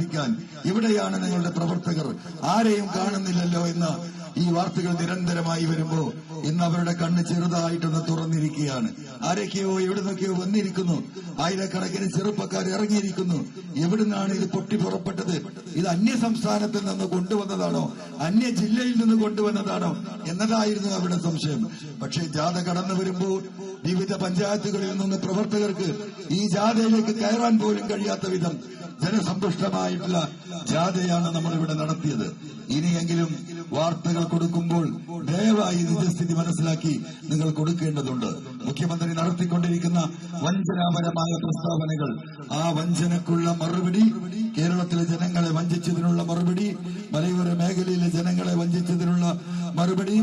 പ്രവർത്തിക്കാൻ ഇവിടെയാണ് നിങ്ങളുടെ പ്രവർത്തകർ. ആരെയും കാണുന്നില്ലല്ലോ എന്ന് ഈ വാർത്തകൾ നിരന്തരമായി വരുമ്പോ ഇന്ന് അവരുടെ കണ്ണ് ചെറുതായിട്ടൊന്ന് തുറന്നിരിക്കുകയാണ്. ആരൊക്കെയോ എവിടുന്നൊക്കെയോ വന്നിരിക്കുന്നു. ആയിരക്കണക്കിന് ചെറുപ്പക്കാർ ഇറങ്ങിയിരിക്കുന്നു. എവിടുന്നാണ് ഇത് പൊട്ടി പുറപ്പെട്ടത്? ഇത് അന്യ സംസ്ഥാനത്തിൽ നിന്ന് കൊണ്ടുവന്നതാണോ? അന്യ ജില്ലയിൽ നിന്ന് കൊണ്ടുവന്നതാണോ? എന്നതായിരുന്നു അവരുടെ സംശയം. പക്ഷേ ജാഥ കടന്നു വരുമ്പോൾ വിവിധ പഞ്ചായത്തുകളിൽ നിന്ന് പ്രവർത്തകർക്ക് ഈ ജാഥയിലേക്ക് കയറാൻ പോലും കഴിയാത്ത വിധം ജനസമ്പുഷ്ടമായിട്ടുള്ള ജാഥയാണ് നമ്മൾ ഇവിടെ നടത്തിയത്. ഇനിയെങ്കിലും വാർത്തകൾ കൊടുക്കുമ്പോൾ ദയവായി നിജസ്ഥിതി മനസ്സിലാക്കി നിങ്ങൾ കൊടുക്കേണ്ടതുണ്ട്. മുഖ്യമന്ത്രി നടത്തിക്കൊണ്ടിരിക്കുന്ന വഞ്ചനാപരമായ പ്രസ്താവനകൾ ആ വഞ്ചനക്കുള്ള മറുപടി കേരളത്തിലെ ജനങ്ങളെ വഞ്ചിച്ചതിനുള്ള മറുപടി മലയോര മേഖലയിലെ ജനങ്ങളെ വഞ്ചിച്ചതിനുള്ള മറുപടി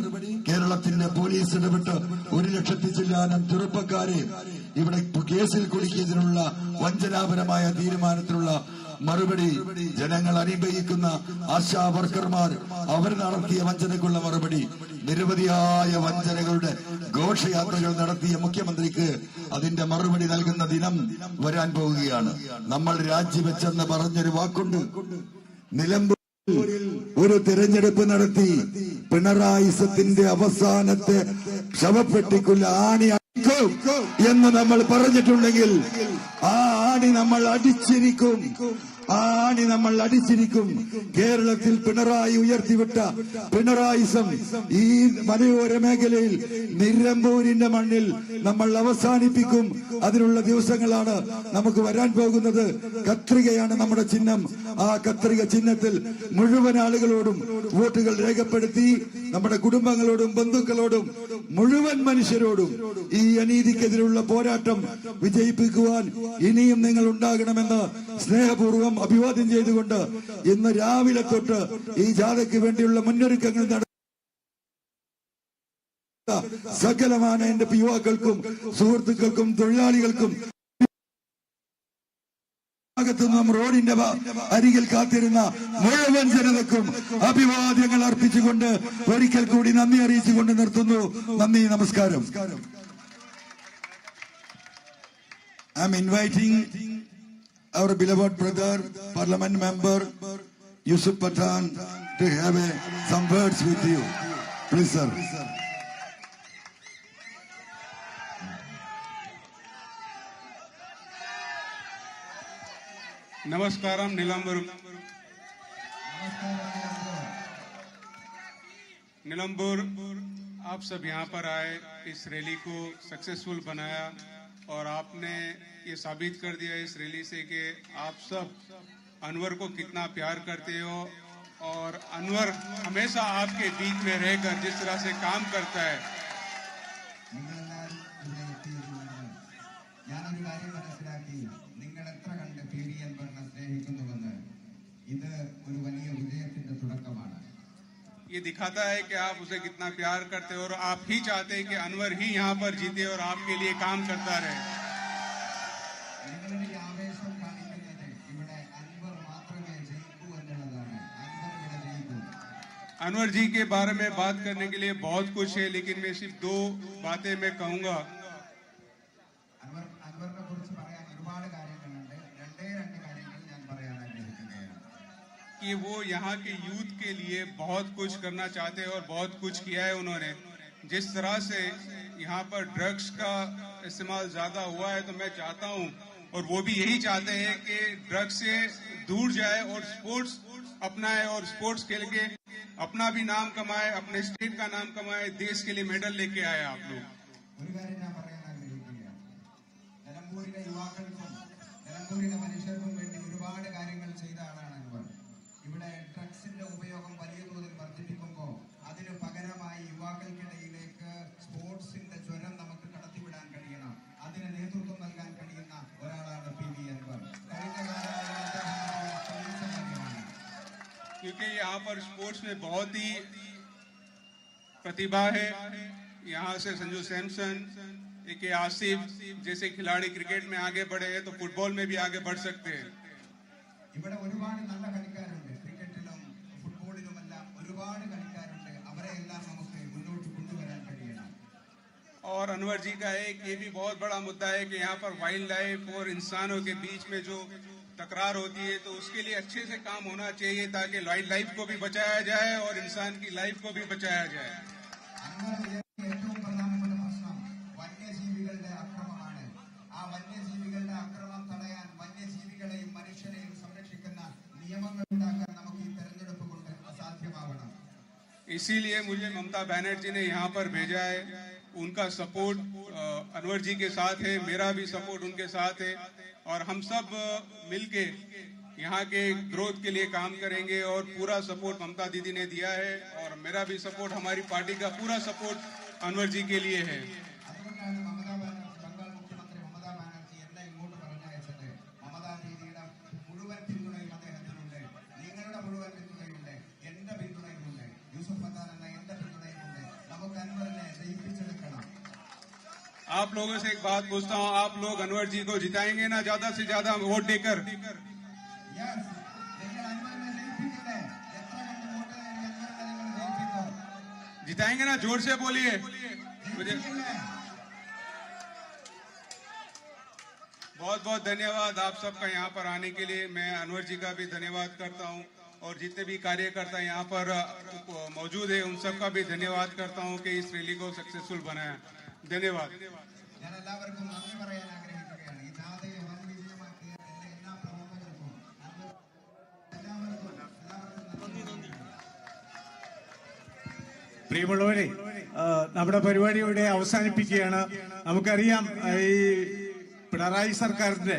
കേരളത്തിന്റെ പോലീസ് ഇടപെട്ട് ഒരു ലക്ഷത്തി ചില്ലാനം ചെറുപ്പക്കാരെ ഇവിടെ കേസിൽ കുടുക്കിയതിനുള്ള വഞ്ചനാപരമായ തീരുമാനത്തിലുള്ള മറുപടി ജനങ്ങൾ അനുഭവിക്കുന്ന ആശാ വർക്കർമാർ അവർ നടത്തിയ വഞ്ചനക്കുള്ള മറുപടി. നിരവധിയായ വഞ്ചനകളുടെ ഘോഷയാത്രകൾ നടത്തിയ മുഖ്യമന്ത്രിക്ക് അതിന്റെ മറുപടി നൽകുന്ന ദിനം വരാൻ പോവുകയാണ്. നമ്മൾ രാജിവെച്ചെന്ന് പറഞ്ഞൊരു വാക്കുണ്ട്. നിലമ്പൂരിൽ ഒരു തിരഞ്ഞെടുപ്പ് നടത്തി പിണറായിസത്തിന്റെ അവസാനത്തെ ശവപ്പെട്ടിക്കുള്ള ആണി എന്ന് നമ്മൾ പറഞ്ഞിട്ടുണ്ടെങ്കിൽ ആ ആണി നമ്മൾ അടിച്ചിരിക്കും. ആണി നമ്മൾ അടിച്ചിരിക്കും. കേരളത്തിൽ പിണറായി ഉയർത്തിവിട്ട പിണറായിസം ഈ മലയോര മേഖലയിൽ നിരമ്പൂരിന്റെ മണ്ണിൽ നമ്മൾ അവസാനിപ്പിക്കും. അതിനുള്ള ദിവസങ്ങളാണ് നമുക്ക് വരാൻ പോകുന്നത്. കത്രികയാണ് നമ്മുടെ ചിഹ്നം. ആ കത്രിക ചിഹ്നത്തിൽ മുഴുവൻ ആളുകളോടും വോട്ടുകൾ രേഖപ്പെടുത്തി നമ്മുടെ കുടുംബങ്ങളോടും ബന്ധുക്കളോടും മുഴുവൻ മനുഷ്യരോടും ഈ അനീതിക്കെതിരെയുള്ള പോരാട്ടം വിജയിപ്പിക്കുവാൻ ഇനിയും നിങ്ങൾ ഉണ്ടാകണമെന്ന് സ്നേഹപൂർവം അഭിവാദ്യം ചെയ്തുകൊണ്ട് ഇന്ന് രാവിലെ തൊട്ട് ഈ ജാഥയ്ക്ക് വേണ്ടിയുള്ള മുന്നൊരുക്കങ്ങൾ നട സകലമാണ് എന്റെ യുവാക്കൾക്കും സുഹൃത്തുക്കൾക്കും തൊഴിലാളികൾക്കും റോഡിന്റെ അരികിൽ കാത്തിരുന്ന മുഴുവൻ ജനതക്കും അഭിവാദ്യങ്ങൾ അർപ്പിച്ചുകൊണ്ട് ഒരിക്കൽ കൂടി നന്ദി അറിയിച്ചുകൊണ്ട് നിർത്തുന്നു. നന്ദി നമസ്കാരം. I am inviting our beloved brother, parliament member, Yusuf Pathan, to have a, some words with you. Please, sir. नमस्कारम नीलंबर नीलंबुर आप सब यहाँ पर आए इस रैली को सक्सेसफुल बनाया और आपने ये साबित कर दिया इस रैली से कि आप सब अनवर को कितना प्यार करते हो और अनवर हमेशा आपके बीच में रहकर जिस तरह से काम करता है। ये दिखाता है कि आप उसे कितना प्यार करते हो और आप ही चाहते हैं कि अनवर ही यहाँ पर जीते और आपके लिए काम करता रहे। अनवर जी के बारे में बात करने के लिए बहुत कुछ है लेकिन मैं सिर्फ़ दो बातें मैं कहूँगा। कि वो यहाँ के यूथ के लिए बहुत कुछ करना चाहते हैं और बहुत कुछ किया है उन्होंने जिस तरह से यहाँ पर ड्रग्स का इस्तेमाल ज्यादा हुआ है तो मैं चाहता हूँ और वो भी यही चाहते हैं कि ड्रग्स से दूर जाए और स्पोर्ट्स अपनाए और स्पोर्ट्स खेल के अपना भी नाम कमाए अपने स्टेट का नाम कमाए देश के लिए मेडल लेके आए आप लोग ഒരു കാര്യം ഞാൻ പറയാൻ ആഗ്രഹിക്കുകയാണ് നിലമ്പൂരിലെ യുവാക്കൾക്കും നിലമ്പൂരിലെ മനുഷ്യർക്കും വേണ്ടി ഒരുപാട് കാര്യങ്ങൾ ചെയ്ത ആളാണ് അൻവർ ഇവിടെ ഡ്രഗ്സിന്റെ ഉപയോഗം വലിയ തോതിൽ വർദ്ധിപ്പിക്കുമ്പോൾ അതിന് പകരമായി യുവാക്കൾക്കിടയിലേക്ക് സ്പോർട്സിന്റെ ജ്വരം നമുക്ക് കടത്തിവിടാൻ കഴിയണം അതിന് നേതൃത്വം നൽകാൻ കഴിയുന്ന ഒരാളാണ് പി വി അൻവർ കഴിഞ്ഞ കാലങ്ങളിൽ അദ്ദേഹം തെളിയിച്ച കാര്യമാണ് क्योंकि यहाँ पर स्पोर्ट्स में बहुत ही प्रतिभा है यहाँ से संजू सैमसन ए के आसिफ जैसे खिलाड़ी क्रिकेट में आगे बढ़े हैं तो फुटबॉल में भी आगे बढ़ सकते हैं ഒരുപാട് കളിക്കാരുണ്ട് അവരെ എല്ലാം നമുക്ക് മുന്നോട്ട് കൊണ്ടുവരാൻ കഴിയണം और अनवर जी का एक ये भी बहुत बड़ा मुद्दा है कि यहाँ पर वाइल्ड लाइफ और इंसानों के बीच में जो तकरार होती है तो उसके लिए अच्छे से काम होना चाहिए ताकि वाइल्ड लाइफ को भी बचाया जाए और इंसान की लाइफ को भी बचाया जाए इसीलिए मुझे ममता बनर्जी ने यहाँ पर भेजा है। उनका सपोर्ट अनवर जी के साथ है, मेरा भी सपोर्ट उनके साथ है और हम सब मिलके यहाँ के ग्रोथ के लिए काम करेंगे और पूरा सपोर्ट ममता दीदी ने दिया है और मेरा भी सपोर्ट, हमारी पार्टी का पूरा सपोर्ट अनवर जी के लिए है। आप लोगों से एक बात पूछता हूँ आप लोग अनवर जी को जिताएँगे ना ज़्यादा से ज़्यादा वोट देकर? जिताएँगे ना ज़ोर से बोलिए। मुझे बहुत बहुत धन्यवाद आप सबका यहाँ पर आने के लिए। मैं अनवर जी का भी धन्यवाद करता हूँ और जितने भी कार्यकर्ता यहाँ पर मौजूद है उन सबका भी धन्यवाद करता हूँ कि इस रैली को सक्सेसफुल बनाया। ധന്യവാദ്. ഞാൻ എല്ലാവർക്കും നന്ദി പറയാൻ ആഗ്രഹിക്കുകയാണ്. ഈ ജാഥയെ പ്രിയമുള്ളവരെ നമ്മുടെ പരിപാടി ഇവിടെ അവസാനിപ്പിക്കുകയാണ്. നമുക്കറിയാം ഈ പിണറായി സർക്കാരിന്റെ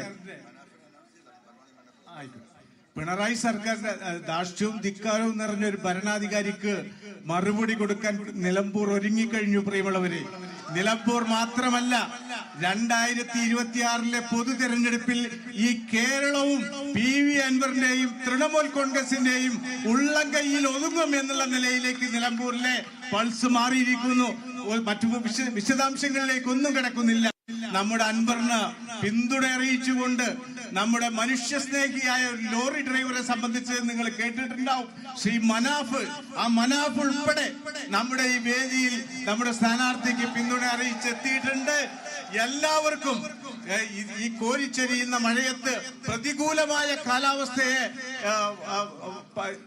പിണറായി സർക്കാരിന്റെ ദാർഷ്ട്യവും ധിക്കാരവും നിറഞ്ഞ ഒരു ഭരണാധികാരിക്ക് മറുപടി കൊടുക്കാൻ നിലമ്പൂർ ഒരുങ്ങിക്കഴിഞ്ഞു പ്രിയമുള്ളവരെ. നിലമ്പൂർ മാത്രമല്ല രണ്ടായിരത്തി ഇരുപത്തിയാറിലെ പൊതു തെരഞ്ഞെടുപ്പിൽ ഈ കേരളവും പി വി അൻവറിന്റെയും തൃണമൂൽ കോൺഗ്രസിന്റെയും ഉള്ളം കൈയിൽ ഒതുങ്ങും എന്നുള്ള നിലയിലേക്ക് നിലമ്പൂരിലെ പൾസ് മാറിയിരിക്കുന്നു. മറ്റു വിശ- വിശദാംശങ്ങളിലേക്ക് ഒന്നും കിടക്കുന്നില്ല. നമ്മുടെ അൻവറിന് പിന്തുണ അറിയിച്ചുകൊണ്ട് നമ്മുടെ മനുഷ്യ സ്നേഹിയായ ഒരു ലോറി ഡ്രൈവറെ സംബന്ധിച്ച് നിങ്ങൾ കേട്ടിട്ടുണ്ടാവും. ശ്രീ മനാഫ് ആ മനാഫ് ഉൾപ്പെടെ നമ്മുടെ ഈ വേദിയിൽ നമ്മുടെ സ്ഥാനാർത്ഥിക്ക് പിന്തുണ അറിയിച്ചെത്തിയിട്ടുണ്ട്. എല്ലാവർക്കും ഈ- കോരിച്ചെരിയുന്ന മഴയത്ത് പ്രതികൂലമായ കാലാവസ്ഥയെ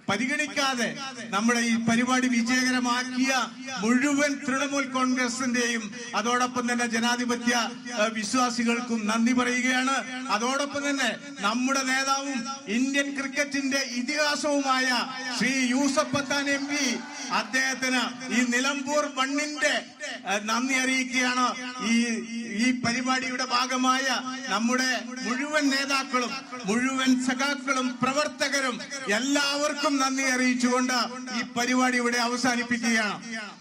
പരിഗണിക്കാതെ നമ്മുടെ ഈ പരിപാടി വിജയകരമാക്കിയ മുഴുവൻ തൃണമൂൽ കോൺഗ്രസിന്റെയും അതോടൊപ്പം തന്നെ ജനാധിപത്യ വിശ്വാസികൾക്കും നന്ദി പറയുകയാണ്. അതോടൊപ്പം തന്നെ നമ്മുടെ നേതാവും ഇന്ത്യൻ ക്രിക്കറ്റിന്റെ ഇതിഹാസവുമായ ശ്രീ യൂസഫ് പത്താൻ എം പി അദ്ദേഹത്തിന് ഈ നിലമ്പൂർ മണ്ണിന്റെ നന്ദി അറിയിക്കുകയാണ്. ഈ ഈ പരിപാടിയുടെ ഭാഗമായ നമ്മുടെ മുഴുവൻ നേതാക്കളും മുഴുവൻ സഖാക്കളും പ്രവർത്തകരും എല്ലാവർക്കും നന്ദി അറിയിച്ചുകൊണ്ട് ഈ പരിപാടി ഇവിടെ അവസാനിപ്പിക്കുകയാണ്. മ-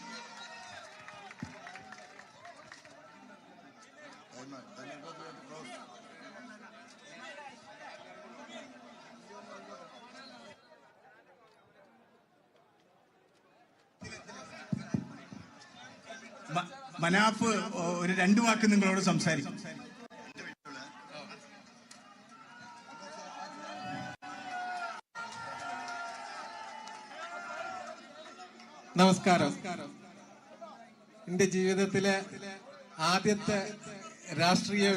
മനാഫ് ഒരു രണ്ടു വാക്ക് നിങ്ങളോട് സംസാരിക്കും. നമസ്കാരം. എന്റെ ജീവിതത്തിലെ ആദ്യത്തെ രാഷ്ട്രീയ